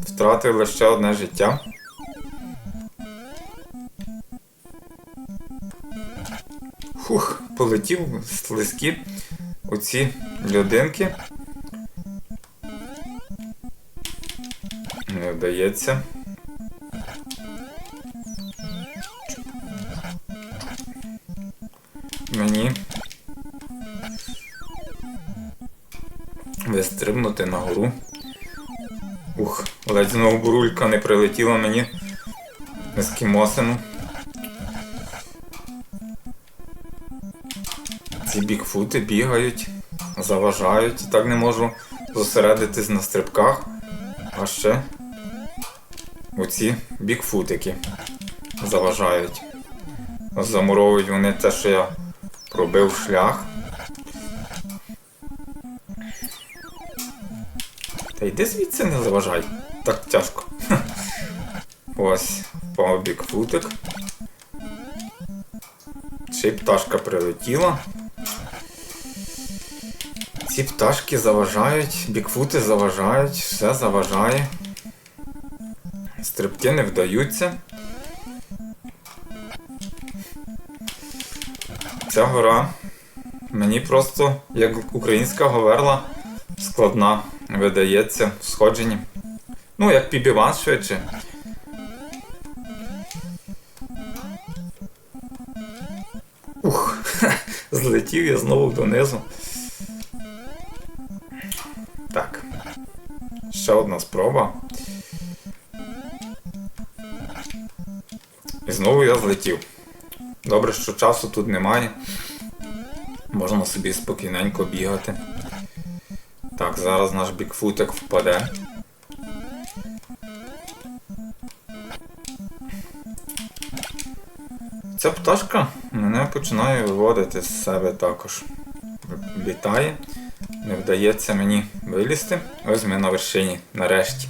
втратив лише одне життя. Хух, полетів слизькі оці людинки. Не вдається. Мені вистрибнути на гору. Ух, ледь знову бурулька не прилетіла мені з кімосину. Ці бікфути бігають, заважають, так не можу зосередитись на стрибках. А ще оці бікфутики заважають. Замуровують вони те, що я пробив шлях. Та йди звідси не заважай. Так тяжко. Ось, впав бікфутик. Ще й пташка прилетіла. Ці пташки заважають, бікфути заважають, все заважає. Стрибки не вдаються. Ця гора мені просто, як українська говерла, складна видається в сходженні. Ну, як пібіван швидше. Ух, злетів я знову донизу. Так. Ще одна спроба. І знову я злетів. Добре, що часу тут немає. Можна собі спокійненько бігати. Так, зараз наш бікфутик впаде. Ця пташка мене починає виводити з себе також. Літає. Не вдається мені вилізти. Ось ми на вершині, нарешті.